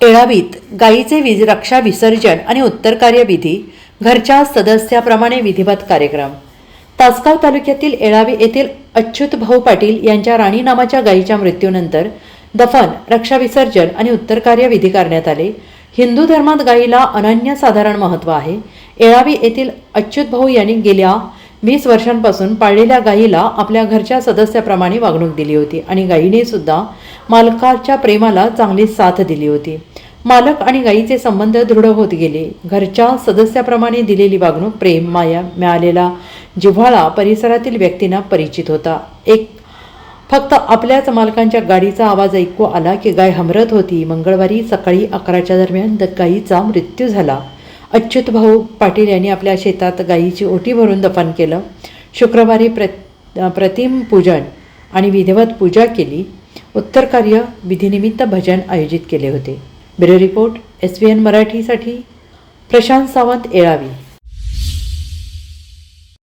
येळावीत गायीचे विज रक्षा विसर्जन आणि उत्तर कार्यविधी घरच्या सदस्याप्रमाणे विधिवत कार्यक्रम. तासगाव तालुक्यातील येळावी येथील अच्युत भाऊ पाटील यांच्या राणी नामाच्या गायीच्या मृत्यूनंतर दफन रक्षा विसर्जन आणि उत्तर कार्यविधी करण्यात आले. हिंदू धर्मात गायीला अनन्यसाधारण महत्त्व आहे. येळावी येथील अच्युत भाऊ यांनी गेल्या वीस वर्षांपासून पाळलेल्या गायीला आपल्या घरच्या सदस्याप्रमाणे वागणूक दिली होती आणि गायीने सुद्धा मालकाच्या प्रेमाला चांगली साथ दिली होती. मालक आणि गायीचे संबंध दृढ होत गेले. घरच्या सदस्याप्रमाणे दिलेली वागणूक प्रेम माया मिळालेला जिव्हाळा परिसरातील व्यक्तींना परिचित होता. एक फक्त आपल्याच मालकांच्या गाडीचा आवाज ऐकू आला की गाय हमरत होती. मंगळवारी सकाळी अकराच्या दरम्यान द गायीचा मृत्यू झाला. अच्युत भाऊ पाटील यांनी आपल्या शेतात गायीची ओटी भरून दफन केलं. शुक्रवारी प्र प्रतिम पूजन आणि विधिवत पूजा केली. उत्तर कार्य विधीनिमित्त भजन आयोजित केले होते. Bureau report S V N मराठीसाठी प्रशांत सावंत येळावी